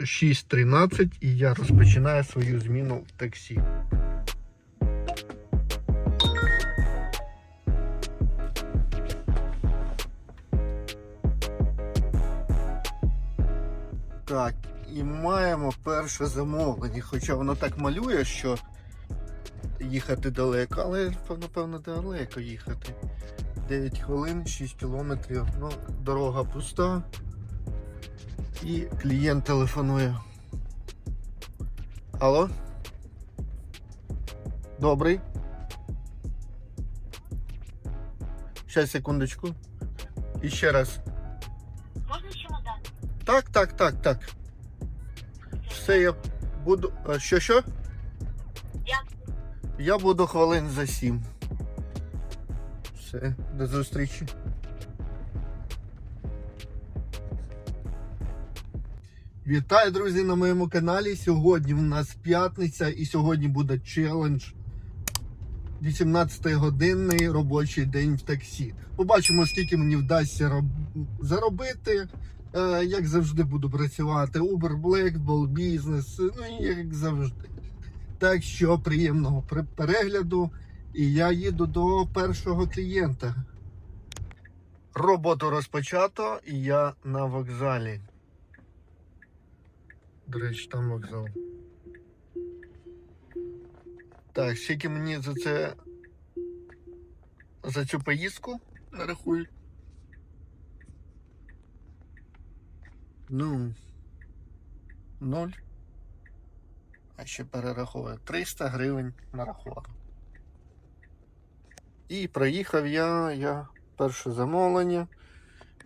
6.13 і я розпочинаю свою зміну в таксі. Так, і маємо перше замовлення, хоча воно так малює, що їхати далеко, але напевно далеко їхати. 9 хвилин, 6 кілометрів. Ну, дорога пуста. І клієнт телефонує. Алло? Добрий. Щас, секундочку. І ще раз. Можна чемодан? Так, так, так, так. Все, я буду. Що що? Дякую. Я буду хвилин за сім. Все, до зустрічі. Вітаю, друзі, на моєму каналі. Сьогодні у нас п'ятниця і сьогодні буде челендж 18 годинний робочий день в таксі. Побачимо, скільки мені вдасться роб- заробити. Е, як завжди буду працювати. Uber, Black, Ball Business, ну як завжди. Так що приємного перегляду. І я їду до першого клієнта. Роботу розпочато, і я на вокзалі. До речі, там вокзал. Так, скільки мені за це. За цю поїздку нарахують? Ну. Ноль. А ще перераховую. 300 гривень нарахував. І проїхав я, я перше замовлення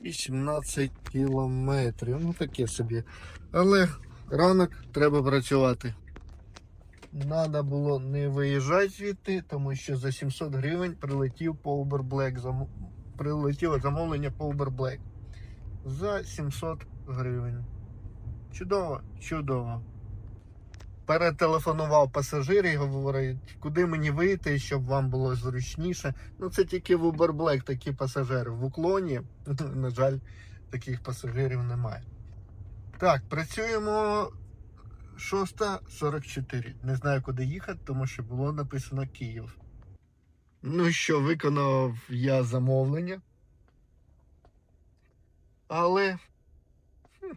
18 кілометрів. Ну таке собі. Але ранок треба працювати. Надо було не виїжджати звідти, тому що за 700 гривень прилетів по Uber Black. Зам... Прилетіло замовлення по Uber Black. За 700 гривень. Чудово, чудово. Перетелефонував пасажир і говорить, куди мені вийти, щоб вам було зручніше. Ну, це тільки в Uber Black такі пасажири. В уклоні, на жаль, таких пасажирів немає. Так, працюємо 6.44. Не знаю, куди їхати, тому що було написано Київ. Ну що, виконав я замовлення. Але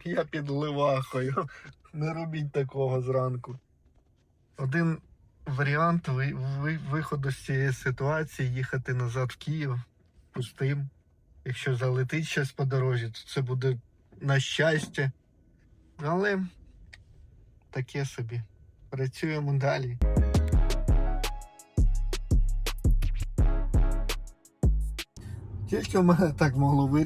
я під ливахою. Не робіть такого зранку. Один варіант ви, ви, виходу з цієї ситуації їхати назад в Київ пустим. Якщо залетить щось по дорозі, то це буде на щастя. Але таке собі. Працюємо далі. Тільки в мене так могло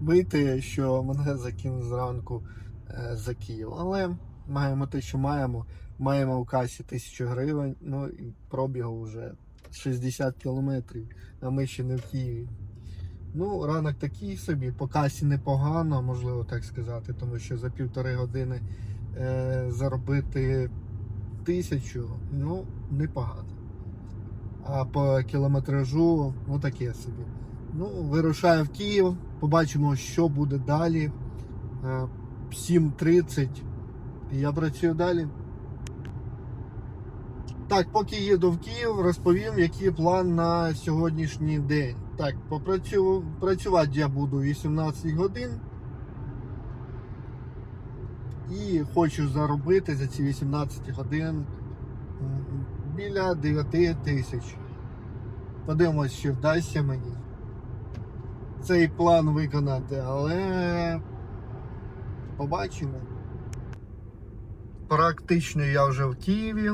вийти, що мене закинув зранку е, за Київ. Але маємо те, що маємо. Маємо в касі тисячу гривень, ну і пробігу вже 60 кілометрів, а ми ще не в Києві. Ну, ранок такий собі, по касі непогано, можливо так сказати, тому що за півтори години е, заробити тисячу, ну, непогано. А по кілометражу, ну таке собі. Ну, вирушаю в Київ, побачимо, що буде далі. Е, 7.30. І я працюю далі. Так, поки їду в Київ, розповім, який план на сьогоднішній день. Так, працювати я буду 18 годин. І хочу заробити за ці 18 годин біля 9 тисяч. Подивимось, чи вдасться мені цей план виконати, але побачимо. Практично я вже в Києві.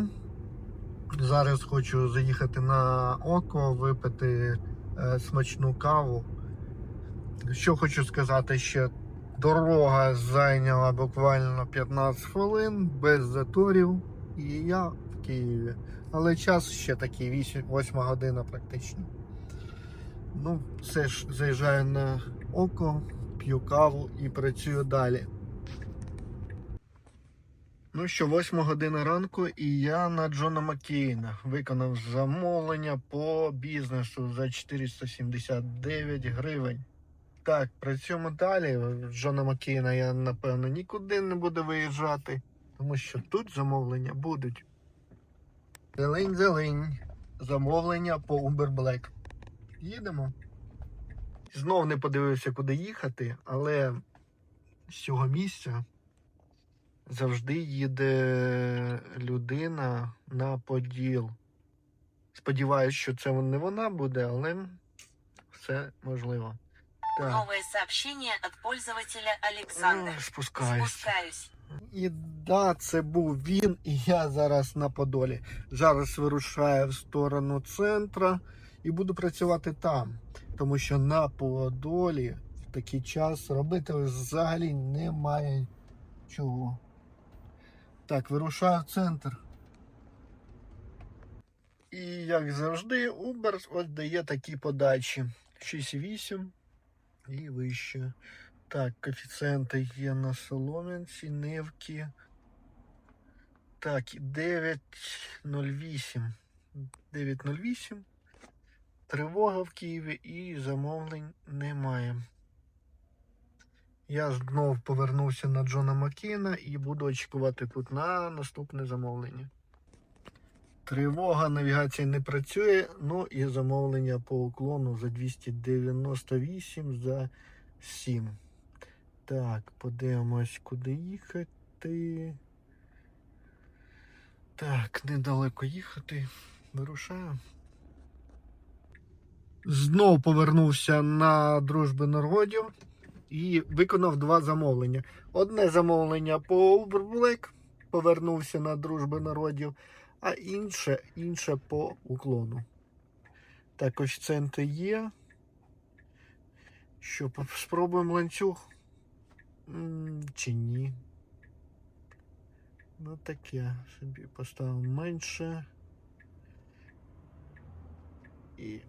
Зараз хочу заїхати на око, випити е, смачну каву. Що хочу сказати ще, дорога зайняла буквально 15 хвилин без заторів, і я в Києві. Але час ще такий 8, 8 година практично. Ну, все ж заїжджаю на око, п'ю каву і працюю далі. Ну що, 8 година ранку, і я на Джона Маккейна виконав замовлення по бізнесу за 479 гривень. Так, працюємо далі. Джона Маккейна я, напевно, нікуди не буду виїжджати, тому що тут замовлення будуть. Зелень, зелень. Замовлення по Uber Black. Їдемо. Знов не подивився, куди їхати, але з цього місця завжди їде людина на поділ. Сподіваюсь, що це не вона буде, але все можливо. Так, Новое сообщение от пользователя Александр. Ой, спускаюсь. Спускаюсь. І да, це був він, і я зараз на Подолі. Зараз вирушаю в сторону центра і буду працювати там. Тому що на Подолі в такий час робити взагалі немає чого. Так, вирушаю в центр. І як завжди, Uber ось дає такі подачі. 6,8 і вище. Так, коефіцієнти є на Солом'янці, Невки. Так, і 9.08. 9.08. Тривога в Києві і замовлень немає. Я знов повернувся на Джона Маккейна і буду очікувати тут на наступне замовлення. Тривога, навігація не працює, ну і замовлення по уклону за 298 за 7. Так, подивимось, куди їхати. Так, недалеко їхати. Вирушаю. Знов повернувся на дружби народів і виконав два замовлення. Одне замовлення по Uber повернувся на дружби народів, а інше, інше по уклону. Також центи є. Що, спробуємо ланцюг? Чи ні? Ну таке собі поставимо менше. І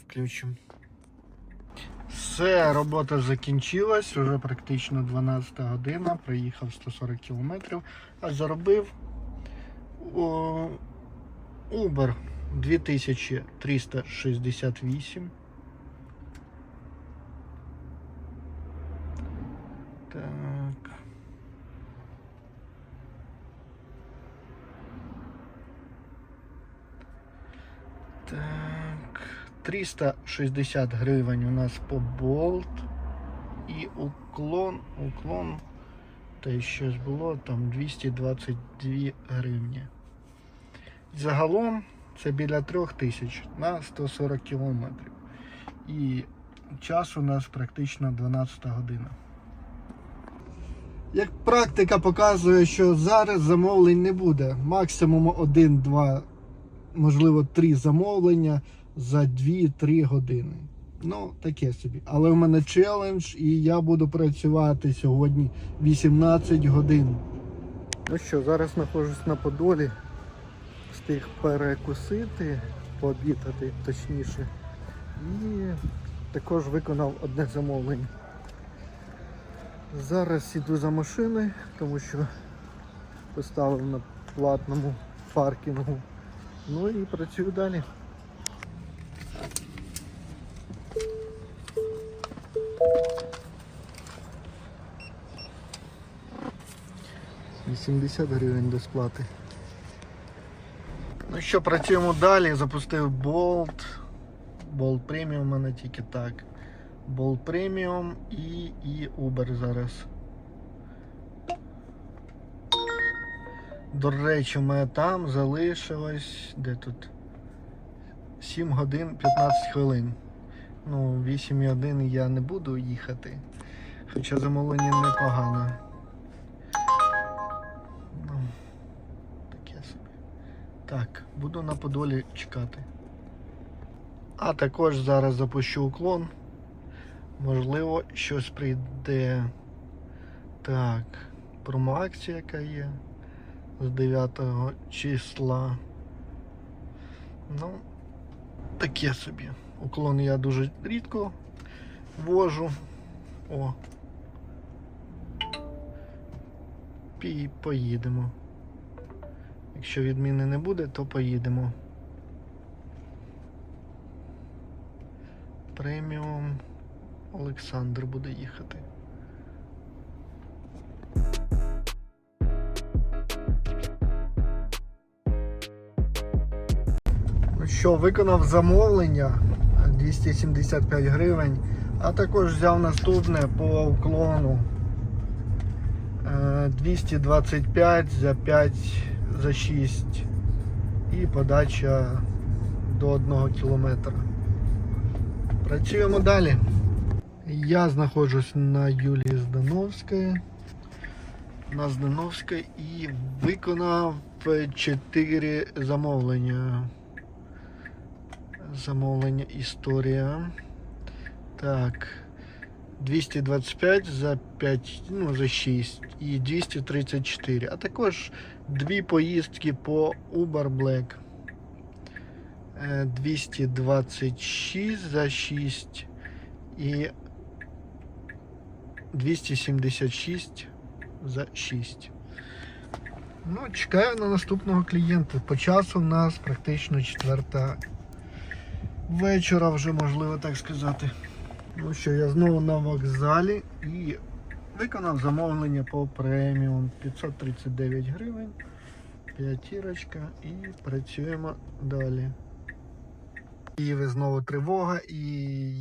включимо. Все, робота закінчилась, вже практично 12 година, проїхав 140 кілометрів, а заробив о, Uber 2368. Так. Так. 360 гривень у нас по болт. І уклон, уклон. Те щось було там 222 гривні. Загалом це біля 3000 на 140 кілометрів. І час у нас практично 12 година. Як практика показує, що зараз замовлень не буде. Максимум 1-2, можливо, 3 замовлення за 2-3 години. Ну, таке собі. Але в мене челендж, і я буду працювати сьогодні 18 годин. Ну що, зараз знаходжусь на Подолі. Встиг перекусити, пообідати точніше. І також виконав одне замовлення. Зараз іду за машиною, тому що поставив на платному паркінгу. Ну і працюю далі. Вісімдесят гривень до сплати. Ну що, працюємо далі. Запустив Bolt. Bolt Premium у мене тільки так. Bolt Premium і, і Uber зараз. До речі, у мене там залишилось де тут 7 годин 15 хвилин. Ну, 8,1 я не буду їхати. Хоча замовлення непогано. Так, буду на Подолі чекати. А також зараз запущу уклон. Можливо, щось прийде. Так, промоакція, яка є з 9 числа. Ну, таке собі. Уклон я дуже рідко вожу. О. І поїдемо. Якщо відміни не буде, то поїдемо. Преміум. Олександр буде їхати. Ну що, виконав замовлення 275 гривень, а також взяв наступне по уклону Е, 225 за 5 за 6 і подача до 1 кілометра. Працюємо далі. Я знаходжусь на Юлії Здановської. На Здановській і виконав 4 замовлення. Замовлення історія. Так. 225 за 5, ну за 6 і 234. А також дві поїздки по Uber Black. Е, 226 за 6 і 276 за 6. Ну, чекаю на наступного клієнта. По часу в нас практично четверта вечора, вже можливо так сказати. Ну що, я знову на вокзалі і виконав замовлення по преміум 539 гривень. П'ятірочка і працюємо далі. Києві знову тривога, і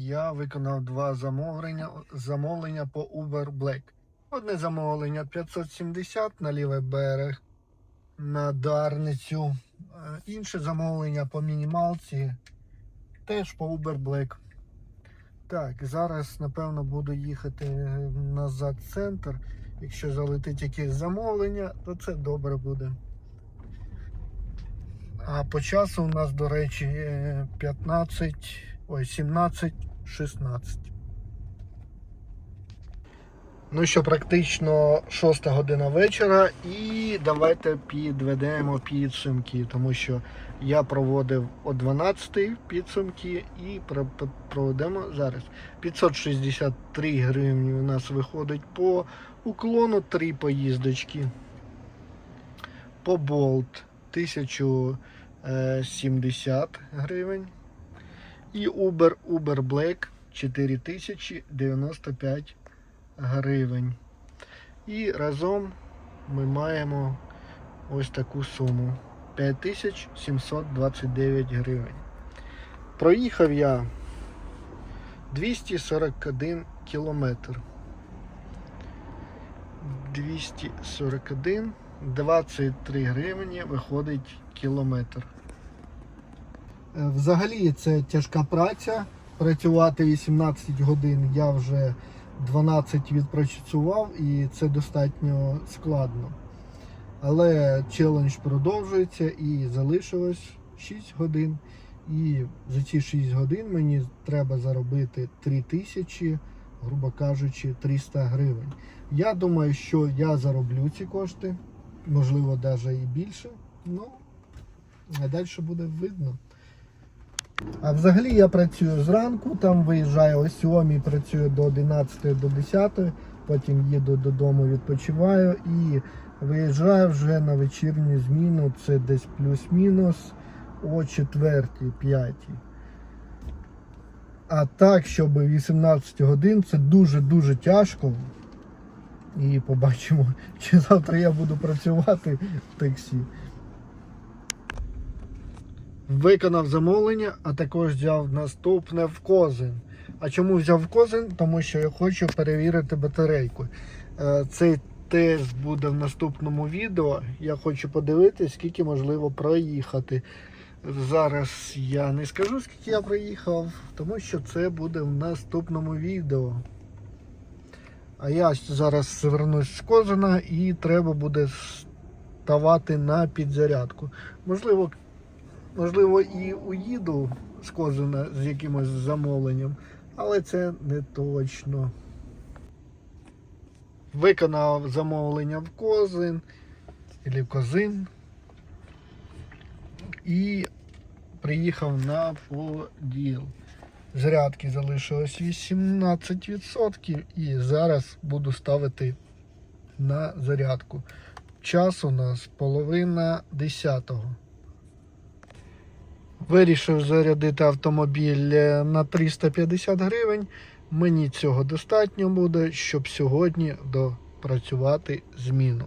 я виконав два замовлення, замовлення по Uber Black. Одне замовлення 570 на лівий берег на Дарницю. Е, Інше замовлення по мінімалці теж по Uber Black. Так, зараз, напевно, буду їхати назад в центр. Якщо залетить якесь замовлення, то це добре буде. А по часу у нас, до речі, е, 15, ой, 17, 16. Ну що, практично 6 година вечора, і давайте підведемо підсумки, тому що я проводив о 12 підсумки і про- про- проведемо зараз. 563 гривні у нас виходить по уклону 3 поїздочки. По болт 1070 гривень. І Uber Uber Black 4095 гривень. І разом ми маємо ось таку суму 5729 гривень. Проїхав я 241 кілометр. 241, 23 гривні виходить кілометр. Е, Взагалі це тяжка праця. Працювати 18 годин я вже 12 відпрацював і це достатньо складно. Але челендж продовжується і залишилось 6 годин. І за ці 6 годин мені треба заробити 3 тисячі, грубо кажучи, 300 гривень. Я думаю, що я зароблю ці кошти, можливо, навіть і більше. Ну, а далі буде видно. А взагалі я працюю зранку, там виїжджаю о 7, працюю до 11 до 10, потім їду додому, відпочиваю і виїжджаю вже на вечірню зміну, це десь плюс-мінус о 4, 5. А так, щоб 18 годин, це дуже-дуже тяжко. І побачимо, чи завтра я буду працювати в таксі. Виконав замовлення, а також взяв наступне в Козин. А чому взяв в Козин? Тому що я хочу перевірити батарейку. Е, Цей тест буде в наступному відео. Я хочу подивитися, скільки можливо проїхати. Зараз я не скажу, скільки я проїхав, тому що це буде в наступному відео. А я зараз звернусь з Козина і треба буде ставати на підзарядку. Можливо, можливо, і уїду з з якимось замовленням, але це не точно. Виконав замовлення в Козин або в Козин і приїхав на поділ. Зарядки залишилось 18% і зараз буду ставити на зарядку. Час у нас половина десятого. Вирішив зарядити автомобіль е, на 350 гривень. Мені цього достатньо буде, щоб сьогодні допрацювати зміну.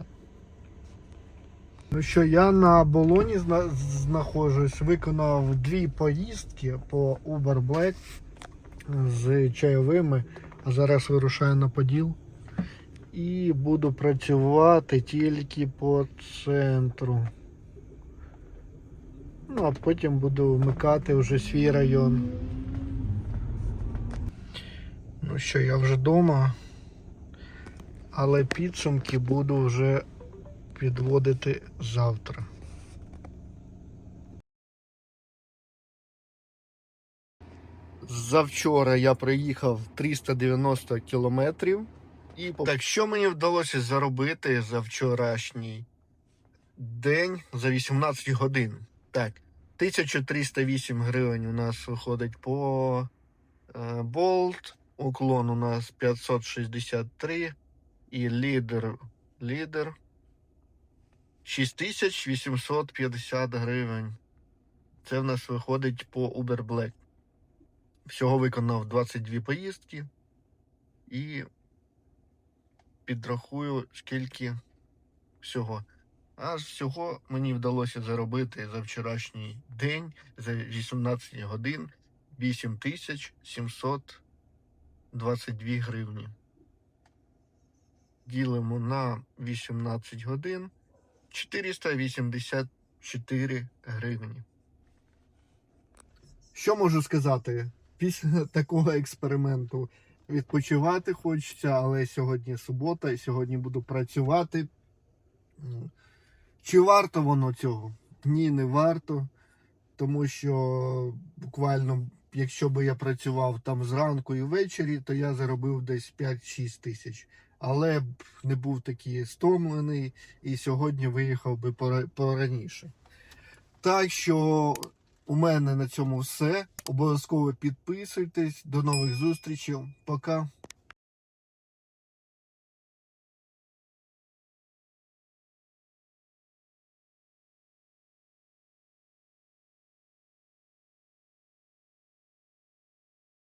Ну що, я на болоні знаходжусь, виконав дві поїздки по Uber Black з чайовими, а зараз вирушаю на Поділ. І буду працювати тільки по центру. Ну, а потім буду вмикати вже свій район. Ну що, я вже вдома, але підсумки буду вже підводити завтра. Завчора я проїхав 390 кілометрів. І так, що мені вдалося заробити за вчорашній день за 18 годин? Так, 1308 гривень у нас виходить по е, болт, уклон у нас 563 і лідер, лідер 6850 гривень. Це в нас виходить по Uber Black. Всього виконав 22 поїздки і підрахую, скільки всього. А всього мені вдалося заробити за вчорашній день, за 18 годин 8722 гривні. Ділимо на 18 годин 484 гривні. Що можу сказати? Після такого експерименту відпочивати хочеться, але сьогодні субота і сьогодні буду працювати. Чи варто воно цього? Ні, не варто. Тому що буквально, якщо би я працював там зранку і ввечері, то я заробив десь 5-6 тисяч. Але б не був такий стомлений і сьогодні виїхав би пораніше. Так що у мене на цьому все. Обов'язково підписуйтесь. До нових зустрічей. Пока.